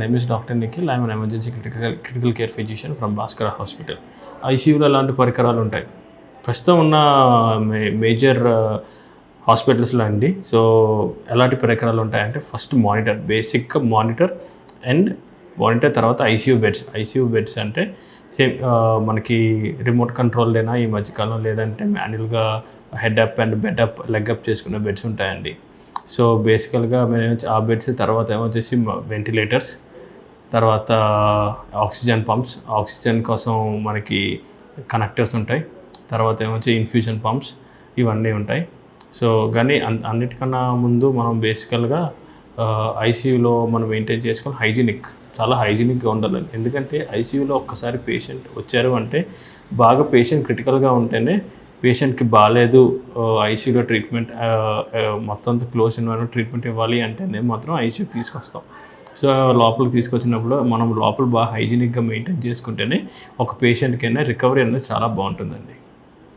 Name is doctor Nikhil I'm emergency critical critical care physician from Bhaskar hospital ఐసీయూలో ఎలాంటి పరికరాలు ఉంటాయి. ప్రస్తుతం ఉన్న మే మేజర్ హాస్పిటల్స్లో uh, అండి. సో ఎలాంటి పరికరాలు ఉంటాయంటే first monitor basic monitor and monitor తర్వాత ఐసీయూ బెడ్స్ ఐసీయూ బెడ్స్ అంటే సేమ్ uh, మనకి రిమోట్ కంట్రోల్ లేనా ఈ మధ్యకాలం లేదంటే మాన్యువల్గా head up and bed up leg up చేసుకునే బెడ్స్ ఉంటాయండి. సో బేసికల్గా మేము ఆ బెడ్స్ తర్వాత ఏమొచ్చేసి వెంటిలేటర్స్ తర్వాత ఆక్సిజన్ పంప్స్ ఆక్సిజన్ కోసం మనకి కనెక్టర్స్ ఉంటాయి. తర్వాత ఏమొచ్చి ఇన్ఫ్యూజన్ పంప్స్ ఇవన్నీ ఉంటాయి. సో కానీ అన్ అన్నిటికన్నా ముందు మనం బేసికల్గా ఐసీయూలో మనం మెయింటైన్ చేసుకొని హైజీనిక్ చాలా హైజీనిక్గా ఉండాలి ఎందుకంటే ఐసీయూలో ఒక్కసారి పేషెంట్ వచ్చారు అంటే బాగా పేషెంట్ క్రిటికల్గా ఉంటేనే పేషెంట్కి బాగాలేదు ఐసీయూలో ట్రీట్మెంట్ మొత్తం అంతా క్లోజ్ ఎన్వైరన్మెంట్ ట్రీట్మెంట్ ఇవ్వాలి అంటేనే మాత్రం ఐసీయూకి తీసుకొస్తాం. సో లోపలికి తీసుకొచ్చినప్పుడు మనం లోపల బాగా హైజీనిక్గా మెయింటైన్ చేసుకుంటేనే ఒక పేషెంట్కైనా రికవరీ అనేది చాలా బాగుంటుందండి.